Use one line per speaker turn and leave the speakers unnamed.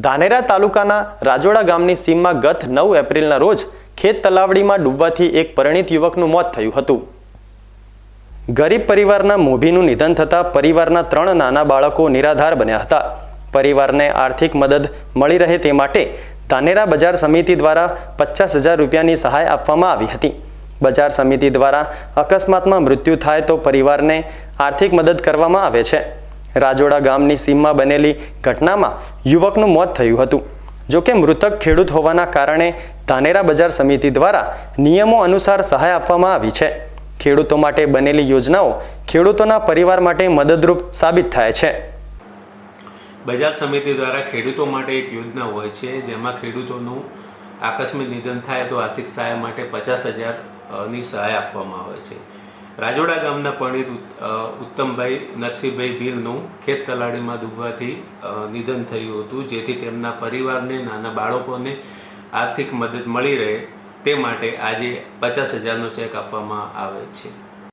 ધાનેરા તાલુકાના રાજોડા ગામની સીમમાં ગત નવ એપ્રિલના રોજ ખેત તલાવડીમાં ડૂબવાથી એક પરિણીત યુવકનું મોત થયું હતું. ગરીબ પરિવારના મોભીનું નિધન થતાં પરિવારના ત્રણ નાના બાળકો નિરાધાર બન્યા હતા. પરિવારને આર્થિક મદદ મળી રહે તે માટે ધાનેરા બજાર સમિતિ દ્વારા પચાસ હજાર રૂપિયાની સહાય આપવામાં આવી હતી. બજાર સમિતિ દ્વારા અકસ્માતમાં મૃત્યુ થાય તો પરિવારને આર્થિક મદદ કરવામાં આવે છે. રાજોડા ગામની સીમમાં બનેલી ઘટનામાં યુવકનું મોત થયું હતું. જો કે મૃતક ખેડૂત હોવાના કારણે ધાનેરા બજાર સમિતિ દ્વારા નિયમો અનુસાર સહાય આપવામાં આવી છે. ખેડૂતો માટે બનેલી યોજનાઓ ખેડૂતોના પરિવાર માટે મદદરૂપ સાબિત થાય છે.
બજાર સમિતિ દ્વારા ખેડૂતો માટે એક યોજના હોય છે, જેમાં ખેડૂતોનું આકસ્મિક નિધન થાય તો આર્થિક સહાય માટે પચાસ હજારની સહાય આપવામાં આવે છે. રાજોડા ગામના પંડિત ઉત- ઉત્તમભાઈ નરસિંહભાઈ ભીલનું ખેત તલાડીમાં ડૂબવાથી નિધન થયું હતું, જેથી તેમના પરિવારને, નાના બાળકોને આર્થિક મદદ મળી રહે તે માટે આજે પચાસ હજારનો ચેક આપવામાં આવે છે.